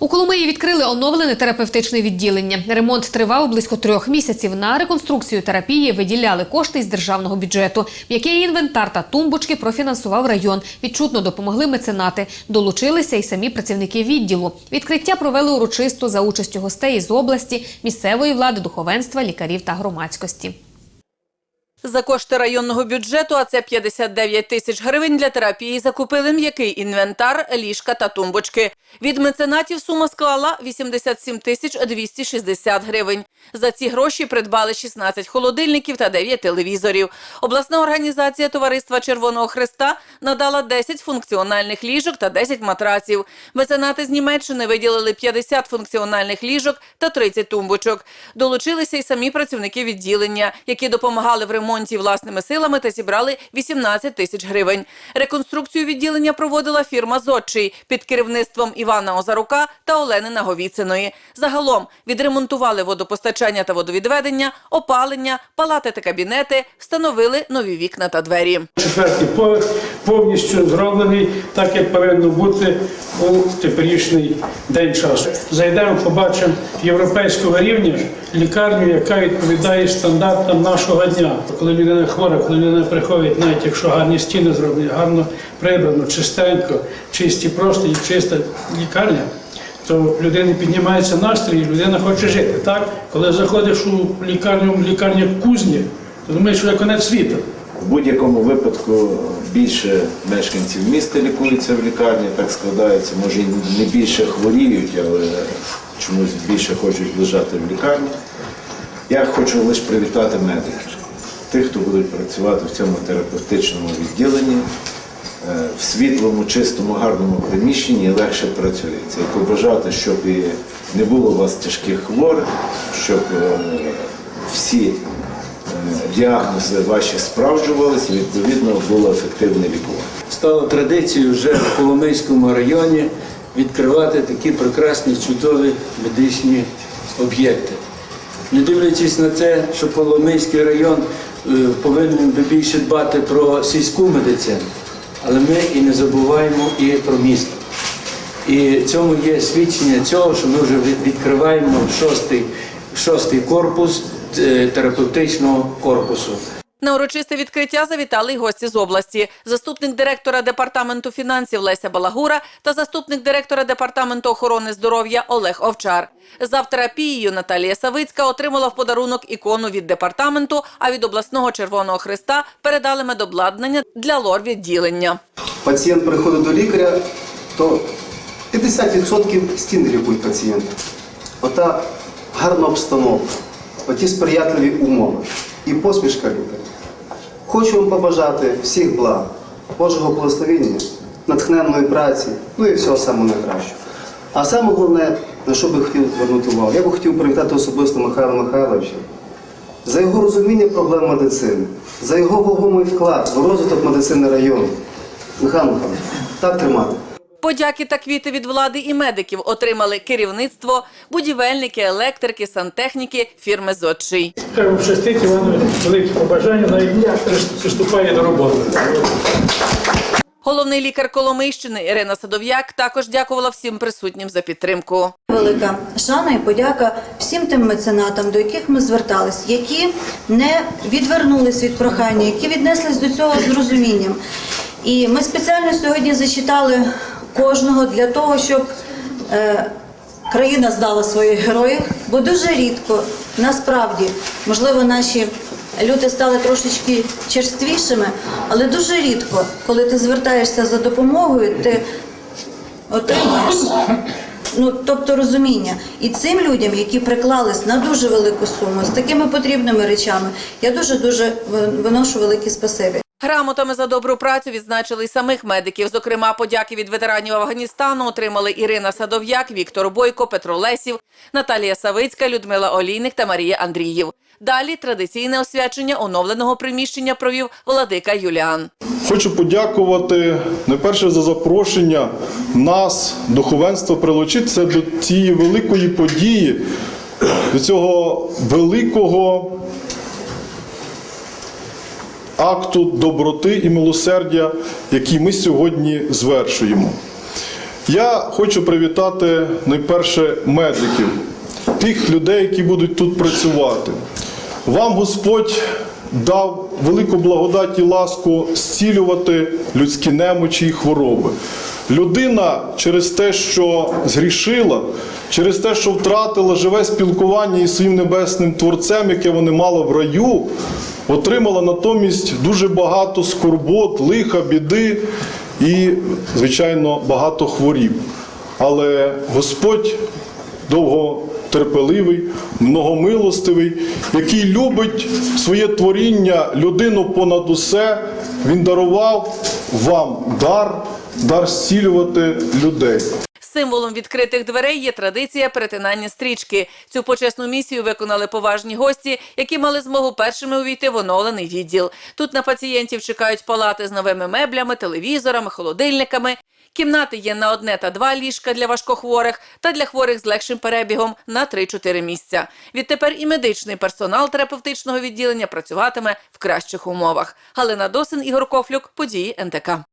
У Коломиї відкрили оновлене терапевтичне відділення. Ремонт тривав близько трьох місяців. На реконструкцію терапії виділяли кошти із державного бюджету. М'який інвентар та тумбочки профінансував район. Відчутно допомогли меценати. Долучилися й самі працівники відділу. Відкриття провели урочисто за участю гостей із області, місцевої влади, духовенства, лікарів та громадськості. За кошти районного бюджету, а це 59 тисяч гривень для терапії, закупили м'який інвентар, ліжка та тумбочки. Від меценатів сума склала 87 тисяч 260 гривень. За ці гроші придбали 16 холодильників та 9 телевізорів. Обласна організація Товариства Червоного Христа надала 10 функціональних ліжок та 10 матраців. Меценати з Німеччини виділили 50 функціональних ліжок та 30 тумбочок. Долучилися й самі працівники відділення, які допомагали в ремонті власними силами та зібрали 18 тисяч гривень. Реконструкцію відділення проводила фірма «Зодчий» під керівництвом Івана Озарука та Олени Наговіциної. Загалом відремонтували водопостачання та водовідведення, опалення, палати та кабінети, встановили нові вікна та двері. Четвертий поверх повністю зроблений так, як повинно бути у теперішній день часу. Зайдемо, побачимо європейського рівня лікарню, яка відповідає стандартам нашого дня. Коли людина хвора, коли людина приходить, навіть якщо гарні стіни зроблені, гарно прибрано, чистенько, чисті простині, чиста лікарня. То людини піднімається настрій, людина хоче жити. Так, коли заходиш у лікарню, лікарня кузні, то думаєш, що це конець світу. В будь-якому випадку більше мешканців міста лікуються в лікарні, так складається. Може, не більше хворіють, але чомусь більше хочуть лежати в лікарні. Я хочу лише привітати медиків, тих, хто будуть працювати в цьому терапевтичному відділенні. Е, В світлому, чистому, гарному приміщенні легше працюється. І побажати, щоб і не було у вас тяжких хворих, щоб е, всі діагнози ваші справджувалися, відповідно було ефективне лікування. стало традицією вже в Коломийському районі відкривати такі прекрасні, чудові медичні об'єкти. Не дивлячись на те, що Коломийський район е, повинен би більше дбати про сільську медицину, але ми і не забуваємо і про місто. І цьому є свідчення цього, що ми вже відкриваємо шостий, шостий корпус терапевтичного корпусу. На урочисте відкриття завітали й гості з області. Заступник директора департаменту фінансів Леся Балагура та заступник директора департаменту охорони здоров'я Олег Овчар. Завтерапією Наталія Савицька отримала в подарунок ікону від департаменту, а від обласного Червоного Христа передали медобладнання для лор-відділення. пацієнт приходить до лікаря, то 50% стіни лікують пацієнта. Ота гарна обстановка, оті сприятливі умови і посмішка лікаря. Хочу вам побажати всіх благ, Божого благословення, натхненної праці, ну і всього самого найкращого. А саме головне, на що би хотів звернути увагу, я би хотів привітати особисто Михайла Михайловича за його розуміння проблем медицини, за його вагомий вклад в розвиток медицини району. Михайло Михайлович, так тримати. Подяки та квіти від влади і медиків отримали керівництво, будівельники, електрики, сантехніки фірми «Зодчий». Вам щастить, Іванові, великі побажання, навіть приступає до роботи. Головний лікар Коломийщини Ірина Садов'як також дякувала всім присутнім за підтримку. Велика шана і подяка всім тим меценатам, до яких ми звертались, які не відвернулись від прохання, які віднеслись до цього з розумінням. І ми спеціально сьогодні зачитали кожного для того, щоб е, країна здала своїх героїв, бо дуже рідко, насправді, можливо, наші люди стали трошечки черствішими, але дуже рідко, коли ти звертаєшся за допомогою, ти отримаєш. Ну, тобто розуміння. І цим людям, які приклались на дуже велику суму з такими потрібними речами, я дуже-дуже виношу великі спасибі. Грамотами за добру працю відзначили й самих медиків. Зокрема, подяки від ветеранів Афганістану отримали Ірина Садов'як, Віктор Бойко, Петро Лесів, Наталія Савицька, Людмила Олійник та Марія Андріїв. Далі традиційне освячення оновленого приміщення провів владика Юліан. Хочу подякувати найперше за запрошення нас, духовенства, прилучитися до цієї великої події, до цього великого акту доброти і милосердя, який ми сьогодні звершуємо. Я хочу привітати найперше медиків, тих людей, які будуть тут працювати. Вам Господь дав велику благодать і ласку зцілювати людські немочі і хвороби. Людина через те, що згрішила, через те, що втратила живе спілкування із своїм небесним творцем, яке вони мали в раю, отримала натомість дуже багато скорбот, лиха, біди і, звичайно, багато хворіб. Але Господь довготерпеливий, многомилостивий, який любить своє творіння, людину понад усе, він дарував вам дар, дар зцілювати людей. Символом відкритих дверей є традиція перетинання стрічки. Цю почесну місію виконали поважні гості, які мали змогу першими увійти в оновлений відділ. Тут на пацієнтів чекають палати з новими меблями, телевізорами, холодильниками. Кімнати є на одне та два ліжка для важкохворих та для хворих з легшим перебігом на 3-4 місця. Відтепер і медичний персонал терапевтичного відділення працюватиме в кращих умовах. Галина Досин, Ігор Кофлюк, події НТК.